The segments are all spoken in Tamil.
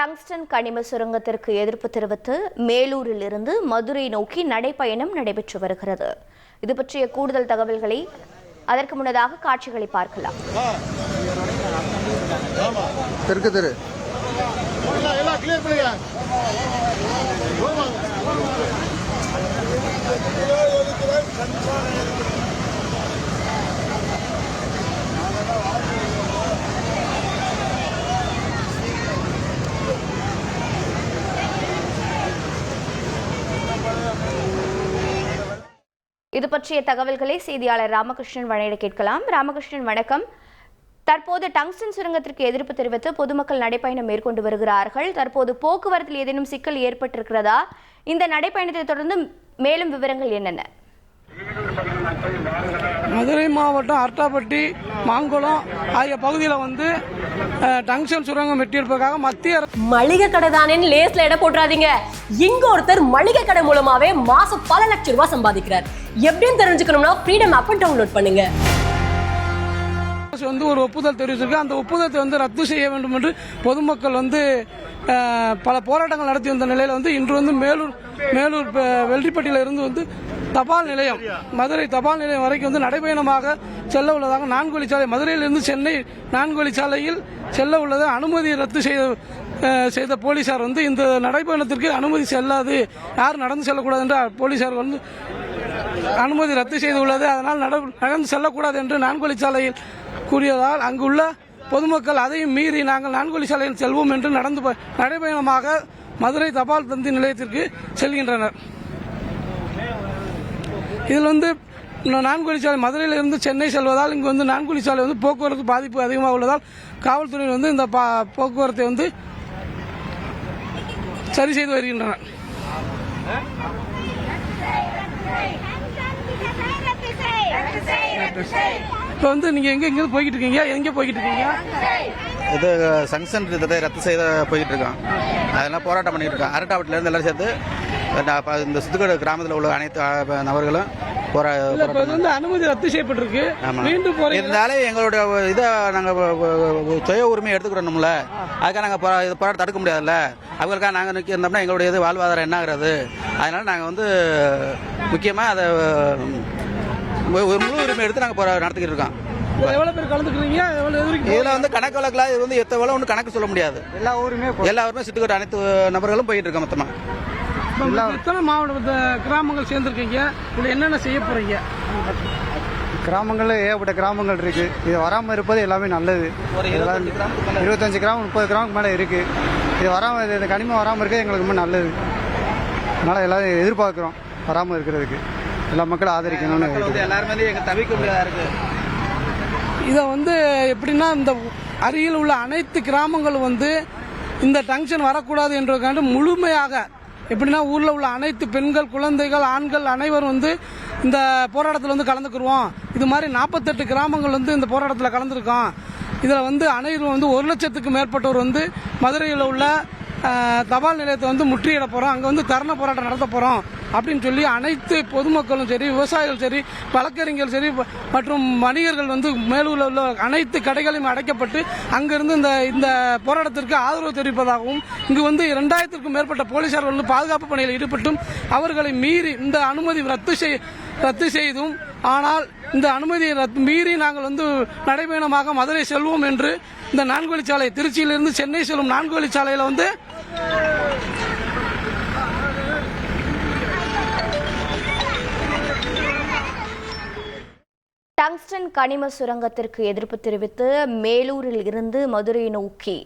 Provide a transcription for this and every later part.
டங்ஸ்டன் கனிம சுரங்கத்திற்கு எதிர்ப்பு தெரிவித்து மேலூரில் இருந்து மதுரை நோக்கி நடைப்பயணம் நடைபெற்று வருகிறது. இது பற்றிய கூடுதல் தகவல்களை அதற்கு முன்னதாக காட்சிகளை பார்க்கலாம். தெற்கு தெரு. இது பற்றிய தகவல்களை செய்தியாளர் ராமகிருஷ்ணன் வழங்க கேட்கலாம். ராமகிருஷ்ணன் வணக்கம். தற்போது டங்ஸ்டன் சுரங்கத்திற்கு எதிர்ப்பு தெரிவித்து பொதுமக்கள் நடைப்பயணம் மேற்கொண்டு வருகிறார்கள். தற்போது போக்குவரத்தில் ஏதேனும் சிக்கல் ஏற்பட்டிருக்கிறதா? இந்த நடைப்பயணத்தை தொடர்ந்து மேலும் விவரங்கள் என்னென்ன? மதுரை மாவட்டம் அர்த்தாப்பட்டி மாங்குளம் ஆகிய பகுதியில் வந்து டங்ஷன் சுரங்கம் வெட்டியிருப்பதற்காக மத்திய மளிகை கடை தானேன்னு லேஸ்ல எடை போட்டுறாதீங்க. இங்க ஒருத்தர் மளிகை கடை மூலமாவே மாசம் பல லட்சம் ரூபாய் சம்பாதிக்கிறார். எப்படின்னு தெரிஞ்சுக்கணும்னா ஃப்ரீடம் ஆப் டவுன்லோட் பண்ணுங்க. வந்து ஒரு ஒப்புதல் தெரிவிச்சிருக்கு. அந்த ஒப்புதலை வந்து ரத்து செய்ய வேண்டும் என்று பொதுமக்கள் வந்து பல போராட்டங்கள் நடத்தி வந்த நிலையில் வந்து இன்று வந்து மேலூர் மேலூர் வெள்ளிப்பட்டியில இருந்து வந்து தபால் நிலையம். மதுரை தபால் நிலையம் வரைக்கும் வந்து நடைபயணமாக செல்ல உள்ளதாக நான்கு வழிச்சாலை மதுரையிலிருந்து சென்னை நான்கு வழிச்சாலையில் செல்ல உள்ளது. அனுமதி ரத்து செய்த செய்த போலீசார் வந்து இந்த நடைபயணத்திற்கு அனுமதி செல்லாது. யாரும் நடந்து செல்லக்கூடாது என்று போலீசார் வந்து அனுமதி ரத்து செய்துள்ளது அதனால் நட- நடந்து செல்லக்கூடாது என்று நான்குவழிச்சாலையில் கூறியதால் அங்குள்ள பொதுமக்கள் அதையும் மீறி நாங்கள் நான்குவழிச்சாலையில் செல்வோம் என்று நடந்து நடைபயணமாக மதுரை தபால் தந்தி நிலையத்திற்கு செல்கின்றனர். இதில் வந்து இன்னும் நான்குவழிச்சாலை மதுரையிலிருந்து சென்னை செல்வதால் இங்கு வந்து நான்குவழிச்சாலை வந்து போக்குவரத்து பாதிப்பு அதிகமாக உள்ளதால் காவல்துறையில் வந்து இந்த பா- போக்குவரத்தை வந்து சரி செய்து வருகின்றனர். இப்போ வந்து நீங்கள் எங்கே எங்கேருந்து போய்கிட்டு இருக்கீங்க? எங்கே போய்கிட்டு இருக்கீங்க? இது சங்ஷன் இதை ரத்து செய்த போய்கிட்டு இருக்கோம். அதெல்லாம் போராட்டம் பண்ணிட்டு இருக்கோம். அரட்டாவட்டிலேருந்து எல்லாரும் சேர்த்து இந்த சுத்துக்கடை கிராமத்தில் உள்ள அனைத்து நபர்களும் வந்து அனுமதி ரத்து செய்யப்பட்டிருக்கு. மீண்டும் போறீங்க. இருந்தாலும் எங்களுடைய இதை நாங்கள் சுய உரிமையை எடுத்துக்கிடணும்ல அதுக்காக நாங்கள் போராட்டம் தடுக்க முடியாதுல்ல. அவங்களுக்காக நாங்கள் நிற்க இருந்தோம்னா எங்களுடைய இது வாழ்வாதாரம் என்ன ஆகுறது? அதனால நாங்கள் வந்து முக்கியமாக அதை ஒரு முழு உரிமை எடுத்து நாங்கள் போரா நடத்திக்கிட்டு இருக்கோம். பேர் கலந்துக்கிறீங்க? எதிர்க்கு இதில் வந்து கணக்கு வழக்கில் இது வந்து எத்தனை ஒன்று கணக்கு சொல்ல முடியாது. எல்லா ஊருமே எல்லா ஊருமே சுட்டுக்கட்டு அனைத்து நபர்களும் போயிட்டு இருக்கோம் மொத்தமாக எத்தனை மாவட்ட கிராமங்கள் சேர்ந்துருக்கீங்க? இதுல என்னென்ன செய்ய போறீங்க? கிராமங்கள்ல ஏகப்பட்ட கிராமங்கள் இருக்கு. இது வராம இருப்பது எல்லாமே நல்லது. இதெல்லாம் இருபத்தஞ்சு கிராமம் முப்பது கிராமம் மேல இருக்கு. இது வராம இது- இந்த கனிமம் வராம இருக்க எங்களுக்கு ரொம்ப நல்லது. அதனால எல்லாரும் எதிர்பார்க்கிறோம் வராம இருக்கிறதுக்கு. எல்லா மக்களும் ஆதரிக்கணும்னு வந்து எல்லாருமே எங்கள் தவிக்க முடியாதா இருக்கு. இதை வந்து எப்படின்னா இந்த அருகில் உள்ள அனைத்து கிராமங்களும் வந்து இந்த டங்ஷன் வரக்கூடாது என்றதுக்காண்டு முழுமையாக எப்படின்னா ஊரில் உள்ள அனைத்து பெண்கள் குழந்தைகள் ஆண்கள் அனைவரும் வந்து இந்த போராட்டத்தில் வந்து கலந்துக்குருவோம். இது மாதிரி நாற்பத்தெட்டு கிராமங்கள் வந்து இந்த போராட்டத்தில் கலந்துருக்கோம். இதில் வந்து அனைவரும் வந்து ஒரு லட்சத்துக்கு மேற்பட்டோர் வந்து மதுரையில் உள்ள தபால் நிலையத்தை வந்து முற்றியிட போகிறோம் அங்கே வந்து தர்ண போராட்டம் நடத்த போகிறோம் அப்படின்னு சொல்லி அனைத்து பொதுமக்களும் சரி விவசாயிகள் சரி வழக்கறிஞர்கள் சரி மற்றும் வணிகர்கள் வந்து மேலூரில் உள்ள அனைத்து கடைகளையும் அடைக்கப்பட்டு அங்கிருந்து இந்த இந்த போராட்டத்திற்கு ஆதரவு தெரிவிப்பதாகவும் இங்கு வந்து இரண்டாயிரத்திற்கும் மேற்பட்ட போலீசார்கள் வந்து பாதுகாப்பு பணியில் ஈடுபட்டும் அவர்களை மீறி இந்த அனுமதி ரத்து செய் ரத்து செய்தும் ஆனால் இந்த அனுமதியை ரத்து மீறி நாங்கள் வந்து நடைபயணமாக மதுரை செல்வோம் என்று இந்த நான்கு வழிச்சாலை திருச்சியிலிருந்து சென்னை செல்லும் நான்கு வழிச்சாலையில் வந்து கனிம சுரங்கத்திற்கு எதிர்ப்பு தெரிவித்து மேலூரில் இருந்து மதுரை நோக்கி.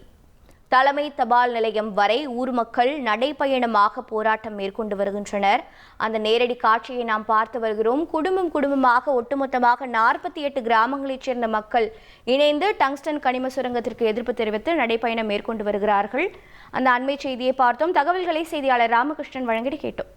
தலைமை தபால் நிலையம் வரை ஊர் மக்கள் நடைப்பயணமாக போராட்டம் மேற்கொண்டு வருகின்றனர். அந்த நேரடி காட்சியை நாம் பார்த்து வருகிறோம். குடும்பம் குடும்பமாக ஒட்டுமொத்தமாக நாற்பத்தி எட்டு கிராமங்களைச் சேர்ந்த மக்கள் இணைந்து டங்ஸ்டன் கனிம சுரங்கத்திற்கு எதிர்ப்பு தெரிவித்து நடைப்பயணம் மேற்கொண்டு வருகிறார்கள். அந்த அண்மை செய்தியை பார்த்தோம். தகவல்களை செய்தியாளர் ராமகிருஷ்ணன் வழங்கிட கேட்டோம்.